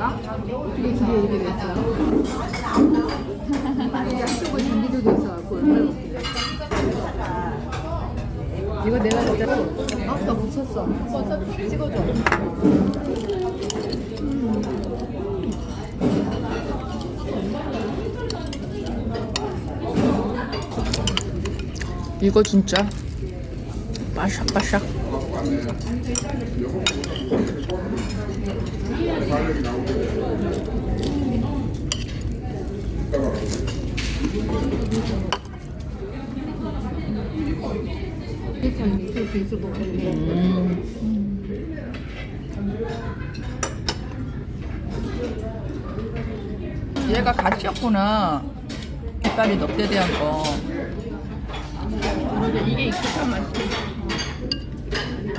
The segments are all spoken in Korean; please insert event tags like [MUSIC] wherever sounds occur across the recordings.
어떻게 둘이 이렇게 됐어? 한쪽은 전기도도 있어갖고 얼마나 웃기냐. 이거 내가 진짜 아, 나 묻혔어. 한번 찍어줘. 이거 진짜 바삭바삭. 얘가 같이였구나. 깃발이 넙대대한 거. 이게 익숙한 맛이.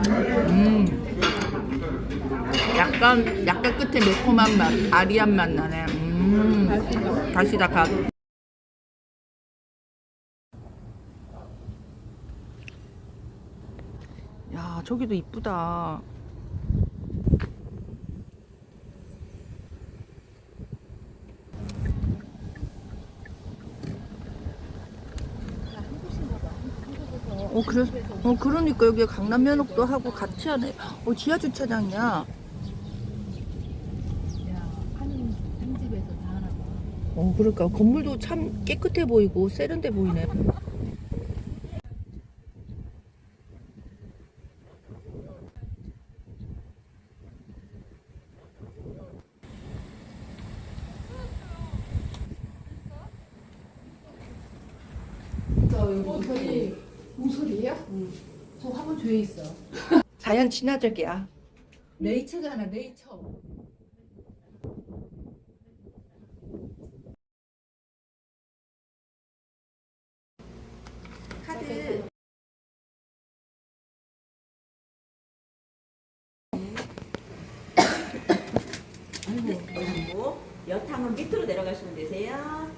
음. 약간 약간 끝에 매콤한 맛, 아리한 맛 나네. 음. 다시다 갓. 야, 저기도 이쁘다. 어, 그래, 어, 그러니까 여기 강남 면옥도 하고 같이 하네. 어, 지하 주차장이야. 어, 그러니까 건물도 참 깨끗해 보이고 세련돼 보이네. 어, 저기 무소리야? 응. 저 화분 뒤에 있어. [LAUGHS] 자연 친화적이야. 네이처잖아, 네이처. 그리고 [COUGHS] 여탕은 밑으로 내려가시면 되세요.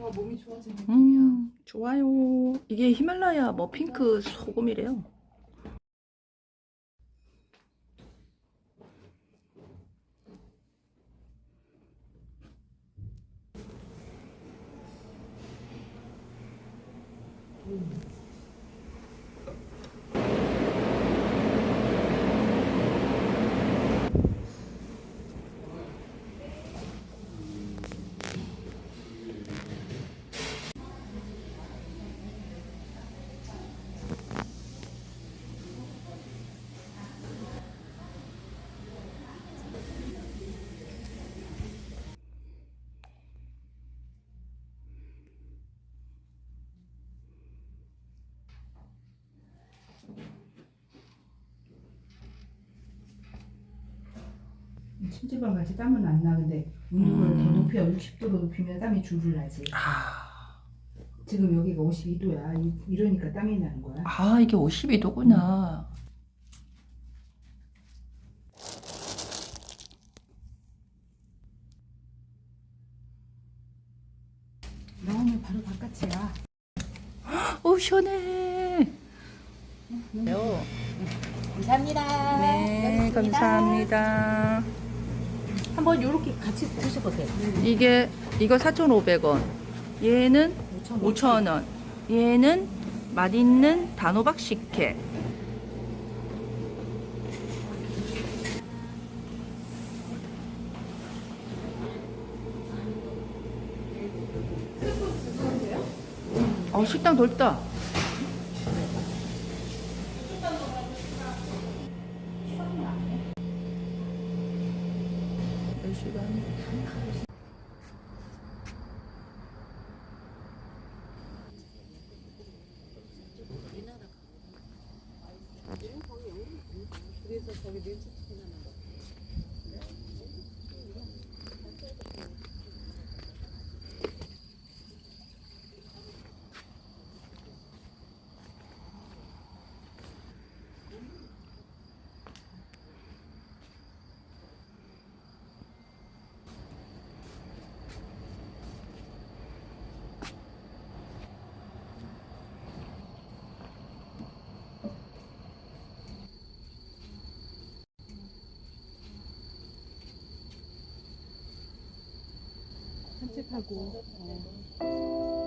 와, 몸이 좋아지는 느낌이야. 음, 좋아요. 이게 히말라야 뭐 핑크 소금이래요. 찜질방 같이 땀은 안 나. 근데 온도를 음. 더 높여 60도로 높이면 땀이 줄줄 나지. 아, 지금 여기가 52도야. 이러니까 땀이 나는 거야. 아 이게 52도구나. 나오면 바로 바깥이야. 오 시원해. 감사합니다. 네, 감사합니다. 한번 요렇게 같이 드셔보세요. 이게 이거 4,500원. 얘는 5,000원. 얘는 맛있는 단호박 식혜. 어, 식당 넓다. 몇시 산책하고. 어.